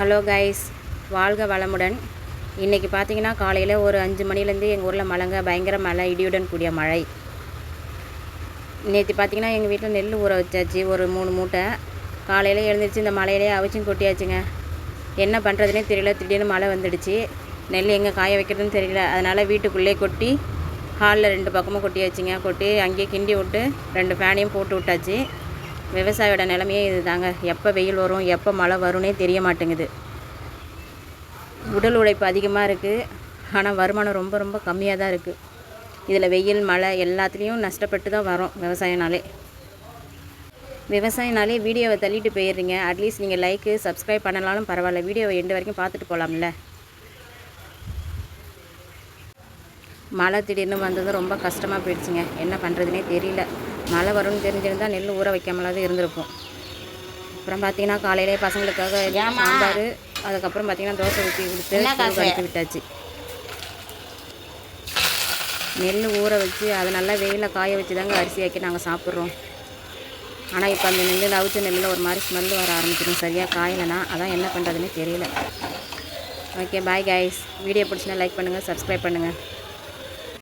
Hello guys வாழ்க வளமுடன். இன்றைக்கி பார்த்தீங்கன்னா காலையில் ஒரு அஞ்சு மணிலேருந்து எங்கள் ஊரில் மழைங்க பயங்கர மழை இடியுடன் கூடிய மழை. நேற்று பார்த்தீங்கன்னா எங்கள் வீட்டில் நெல் ஊற வச்சாச்சு ஒரு மூணு மூட்டை. காலையில் எழுந்திரிச்சு இந்த மழையிலே அவிச்சும் கொட்டியாச்சுங்க. என்ன பண்ணுறதுனே தெரியல திடீர்னு மழை வந்துடுச்சு. நெல் எங்கே காய வைக்கிறதுன்னு தெரியல அதனால் வீட்டுக்குள்ளே கொட்டி ஹாலில் ரெண்டு பக்கமும் கொட்டியாச்சுங்க. கொட்டி அங்கேயே கிண்டி விட்டு ரெண்டு ஃபேனையும் போட்டு விட்டாச்சு. விவசாயியோட நிலமையே இது தாங்க எப்போ வெயில் வரும் எப்போ மழை வரும்னே தெரிய மாட்டேங்குது. உடல் உழைப்பு அதிகமாக இருக்குது ஆனால் வருமானம் ரொம்ப ரொம்ப கம்மியாக தான் இருக்குது இதில் வெயில் மழை எல்லாத்துலேயும் நஷ்டப்பட்டு தான் வரோம் விவசாயனாலே விவசாயனாலே வீடியோவை தள்ளிட்டு போயிடுறீங்க. அட்லீஸ்ட் நீங்கள் லைக்கு சப்ஸ்கிரைப் பண்ணலாலும் பரவாயில்ல. வீடியோவை எண்டு வரைக்கும் பார்த்துட்டு போகலாம்ல மழை திடீர்னு வந்தது ரொம்ப கஷ்டமாக போயிடுச்சுங்க. என்ன பண்ணுறதுனே தெரியல. மழை வரும்னு தெரிஞ்சிருந்தா நெல் ஊற வைக்காமலாவது இருந்திருப்போம். அப்புறம் பார்த்தீங்கன்னா காலையிலே பசங்களுக்காக? சாம்பார் அதுக்கப்புறம் பார்த்தீங்கன்னா தோசை ஊற்றி கொடுத்து? அனுப்பி விட்டாச்சு. நெல் ஊற வச்சு அதை நல்லா வெயிலில் காய வச்சு தாங்க அரிசி ஆக்கி நாங்கள் சாப்பிட்றோம். ஆனால் இப்போ அந்த நெல்லில் அவிச்ச நெல்லில் ஒரு மாதிரி ஸ்மெல் வர ஆரம்பிச்சிடும் சரியாக காயலைனா அதான் என்ன பண்ணுறதுன்னு தெரியல. ஓகே பாய் கைஸ் வீடியோ பிடிச்சினா லைக் பண்ணுங்கள் சப்ஸ்கிரைப் பண்ணுங்கள்